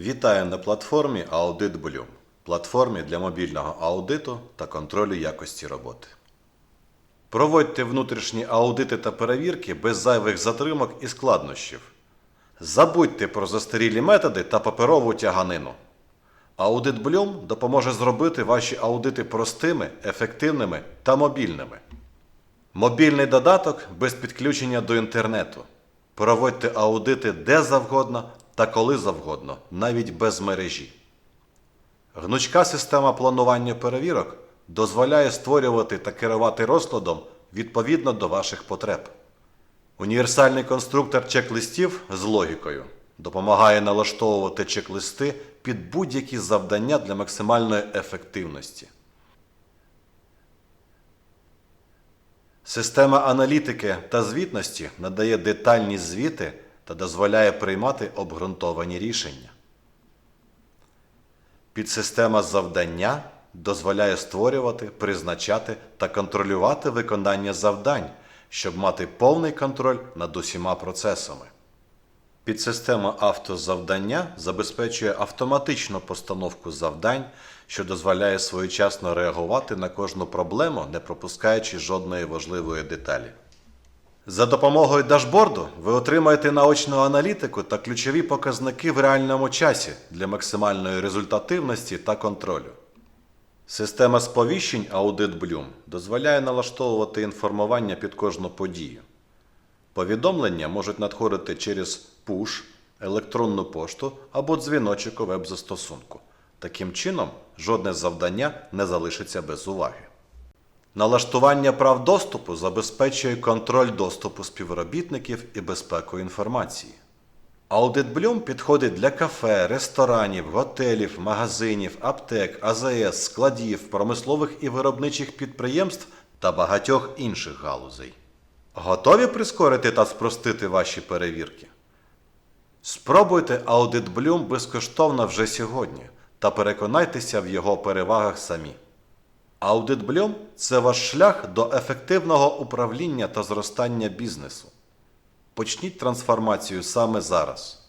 Вітаю на платформі Audit Bloom, платформі для мобільного аудиту та контролю якості роботи. Проводьте внутрішні аудити та перевірки без зайвих затримок і складнощів. Забудьте про застарілі методи та паперову тяганину. Аудит Bloom допоможе зробити ваші аудити простими, ефективними та мобільними. Мобільний додаток без підключення до інтернету. Проводьте аудити де завгодно та коли завгодно, навіть без мережі. Гнучка система планування перевірок дозволяє створювати та керувати розкладом відповідно до ваших потреб. Універсальний конструктор чек-листів з логікою допомагає налаштовувати чек-листи під будь-які завдання для максимальної ефективності. Система аналітики та звітності надає детальні звіти та дозволяє приймати обґрунтовані рішення. Підсистема завдання дозволяє створювати, призначати та контролювати виконання завдань, щоб мати повний контроль над усіма процесами. Підсистема автозавдання забезпечує автоматичну постановку завдань, що дозволяє своєчасно реагувати на кожну проблему, не пропускаючи жодної важливої деталі. За допомогою дашборду ви отримаєте наочну аналітику та ключові показники в реальному часі для максимальної результативності та контролю. Система сповіщень Audit Bloom дозволяє налаштовувати інформування під кожну подію. Повідомлення можуть надходити через push, електронну пошту або дзвіночок у веб-застосунку. Таким чином, жодне завдання не залишиться без уваги. Налаштування прав доступу забезпечує контроль доступу співробітників і безпеку інформації. Audit Bloom підходить для кафе, ресторанів, готелів, магазинів, аптек, АЗС, складів, промислових і виробничих підприємств та багатьох інших галузей. Готові прискорити та спростити ваші перевірки? Спробуйте Audit Bloom безкоштовно вже сьогодні та переконайтеся в його перевагах самі. Audit Bloom – це ваш шлях до ефективного управління та зростання бізнесу. Почніть трансформацію саме зараз.